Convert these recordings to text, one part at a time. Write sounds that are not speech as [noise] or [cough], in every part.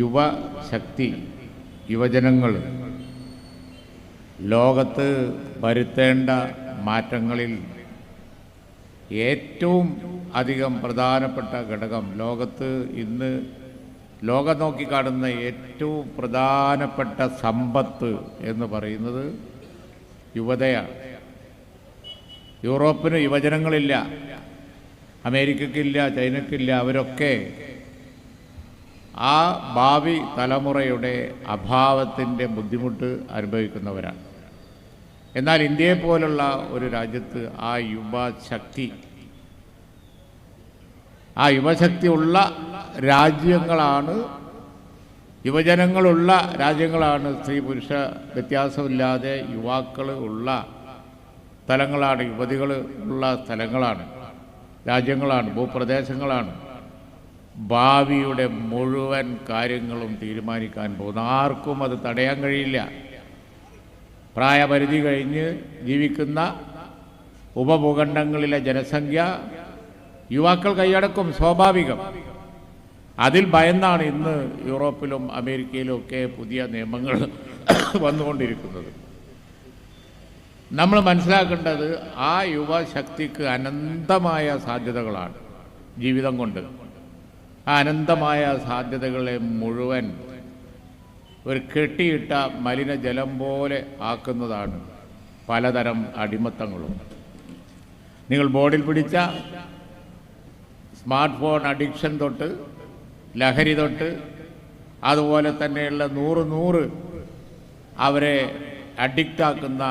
യുവശക്തി യുവജനങ്ങൾ. ലോകത്ത് വരുത്തേണ്ട മാറ്റങ്ങളിൽ ഏറ്റവും അധികം പ്രധാനപ്പെട്ട ഘടകം ലോകത്ത് ഇന്ന് ലോകം നോക്കിക്കാണുന്ന ഏറ്റവും പ്രധാനപ്പെട്ട സമ്പത്ത് എന്ന് പറയുന്നത് യുവതയാണ്. യൂറോപ്പിന് യുവജനങ്ങളില്ല അമേരിക്കക്കില്ല ചൈനക്കില്ല അവരൊക്കെ ആ ഭാവി തലമുറയുടെ അഭാവത്തിന്റെ ബുദ്ധിമുട്ട് അനുഭവിക്കുന്നവരാണ്. എന്നാൽ ഇന്ത്യയെ പോലുള്ള ഒരു രാജ്യത്ത് ആ യുവശക്തി ആ യുവശക്തി ഉള്ള രാജ്യങ്ങളാണ് യുവജനങ്ങളുള്ള രാജ്യങ്ങളാണ് സ്ത്രീ പുരുഷ വ്യത്യാസമില്ലാതെ യുവാക്കൾ ഉള്ള സ്ഥലങ്ങളാണ് യുവതികൾ ഉള്ള സ്ഥലങ്ങളാണ് രാജ്യങ്ങളാണ് ഭൂപ്രദേശങ്ങളാണ്. ഭാവിയുടെ മുഴുവൻ കാര്യങ്ങളും തീരുമാനിക്കാൻ പോകുന്നു. ആർക്കും അത് തടയാൻ കഴിയില്ല. പ്രായപരിധി കഴിഞ്ഞ് ജീവിക്കുന്ന ഉപഭൂഖണ്ഡങ്ങളിലെ ജനസംഖ്യ യുവാക്കൾ കൈയടക്കും സ്വാഭാവികം. അതിൽ ഭയന്നാണ് ഇന്ന് യൂറോപ്പിലും അമേരിക്കയിലും ഒക്കെ പുതിയ നിയമങ്ങൾ [coughs] വന്നുകൊണ്ടിരിക്കുന്നത്. നമ്മൾ മനസ്സിലാക്കേണ്ടത് ആ യുവശക്തിക്ക് അനന്തമായ സാധ്യതകളാണ് ജീവിതം കൊണ്ട്. അനന്തമായ സാധ്യതകളെ മുഴുവൻ ഒരു കെട്ടിയിട്ട മലിനജലം പോലെ ആക്കുന്നതാണ് പലതരം അടിമത്തങ്ങളും. നിങ്ങൾ ബോർഡിൽ പിടിച്ച സ്മാർട്ട് ഫോൺ അഡിക്ഷൻ തൊട്ട് ലഹരി തൊട്ട് അതുപോലെ തന്നെയുള്ള നൂറ് നൂറ് അവരെ അഡിക്റ്റാക്കുന്ന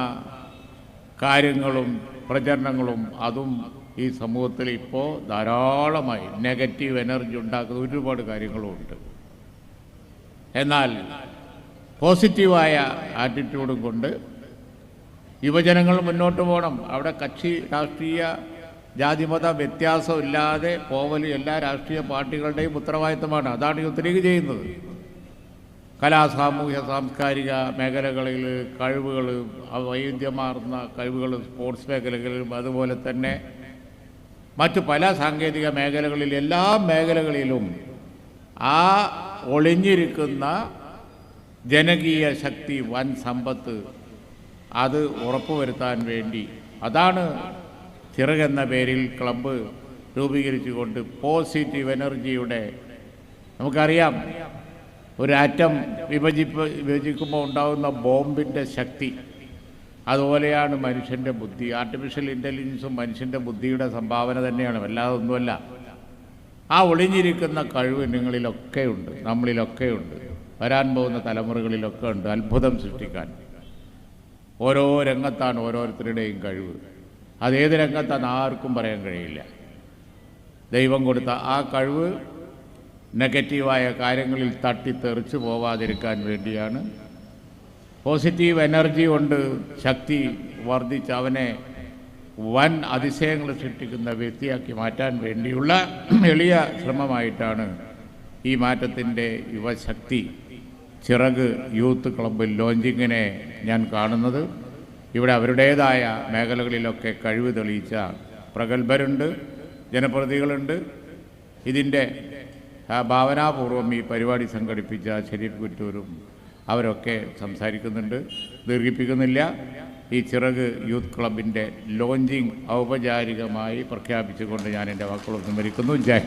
കാര്യങ്ങളും പ്രചരണങ്ങളും അതും ഈ സമൂഹത്തിൽ ഇപ്പോൾ ധാരാളമായി നെഗറ്റീവ് എനർജി ഉണ്ടാക്കുന്ന ഒരുപാട് കാര്യങ്ങളുമുണ്ട് എന്നാൽ പോസിറ്റീവായ ആറ്റിറ്റ്യൂഡും കൊണ്ട് യുവജനങ്ങൾ മുന്നോട്ട് പോകണം. അവിടെ കക്ഷി രാഷ്ട്രീയ ജാതിമത വ്യത്യാസമില്ലാതെ പോവൽ എല്ലാ രാഷ്ട്രീയ പാർട്ടികളുടെയും ഉത്തരവാദിത്തമാണ്. അതാണ് യൂത്ത് ലീഗ് ചെയ്യുന്നത്. കലാ സാമൂഹ്യ സാംസ്കാരിക മേഖലകളിൽ കഴിവുകൾ വൈവിധ്യമാർന്ന കഴിവുകൾ സ്പോർട്സ് മേഖലകളിലും അതുപോലെ തന്നെ മറ്റു പല സാങ്കേതിക മേഖലകളിൽ എല്ലാ മേഖലകളിലും ആ ഒളിഞ്ഞിരിക്കുന്ന ജനകീയ ശക്തി വൻ സമ്പത്ത് അത് ഉറപ്പുവരുത്താൻ വേണ്ടി. അതാണ് ചിറകെന്ന പേരിൽ ക്ലബ്ബ് രൂപീകരിച്ചുകൊണ്ട് പോസിറ്റീവ് എനർജിയുടെ നമുക്കറിയാം ഒരു ആറ്റം വിഭജിപ്പ് വിഭജിക്കുമ്പോൾ ഉണ്ടാകുന്ന ബോംബിന്റെ ശക്തി. അതുപോലെയാണ് മനുഷ്യന്റെ ബുദ്ധി. ആർട്ടിഫിഷ്യൽ ഇന്റലിജൻസും മനുഷ്യന്റെ ബുദ്ധിയുടെ സംഭാവന തന്നെയാണ്. വല്ലാതെ ഒന്നുമല്ല ആ ഒളിഞ്ഞിരിക്കുന്ന കഴിവ് നിങ്ങളിലൊക്കെ ഉണ്ട്. നമ്മളിലൊക്കെ ഉണ്ട് വരാൻ പോകുന്ന തലമുറകളിലൊക്കെ ഉണ്ട് അത്ഭുതം സൃഷ്ടിക്കാൻ. ഓരോ രംഗത്താണ് ഓരോരുത്തരുടെയും കഴിവ്. അതേത് രംഗത്താണ് ആർക്കും പറയാൻ കഴിയില്ല. ദൈവം കൊടുത്ത ആ കഴിവ് നെഗറ്റീവായ കാര്യങ്ങളിൽ തട്ടിത്തെറിച്ച് പോവാതിരിക്കാൻ വേണ്ടിയാണ് പോസിറ്റീവ് എനർജി കൊണ്ട് ശക്തി വർദ്ധിച്ച് അവനെ വൻ അതിശയങ്ങൾ സൃഷ്ടിക്കുന്ന വ്യക്തിയാക്കി മാറ്റാൻ വേണ്ടിയുള്ള [clears throat] എളിയ ശ്രമമായിട്ടാണ് ഈ മാറ്റത്തിന്റെ യുവശക്തി ചിറക് യൂത്ത് ക്ലബ്ബ് ലോഞ്ചിങ്ങിനെ ഞാൻ കാണുന്നത്. ഇവിടെ അവരുടേതായ മേഖലകളിലൊക്കെ കഴിവ് തെളിയിച്ച പ്രഗത്ഭരുണ്ട് ജനപ്രതികളുണ്ട് ഇതിന്റെ ഭാവനാപൂർവം ഈ പരിപാടി സംഘടിപ്പിച്ച ഷെരീഫ് കുറ്റൂരും അവരൊക്കെ സംസാരിക്കുന്നുണ്ട്. ദീർഘിപ്പിക്കുന്നില്ല. ഈ ചിറക് യൂത്ത് ക്ലബിന്റെ ലോഞ്ചിങ് ഔപചാരികമായി പ്രഖ്യാപിച്ചുകൊണ്ട് ഞാൻ എന്റെ വാക്കുകളൊന്നും വരിക്കുന്നു ജയ്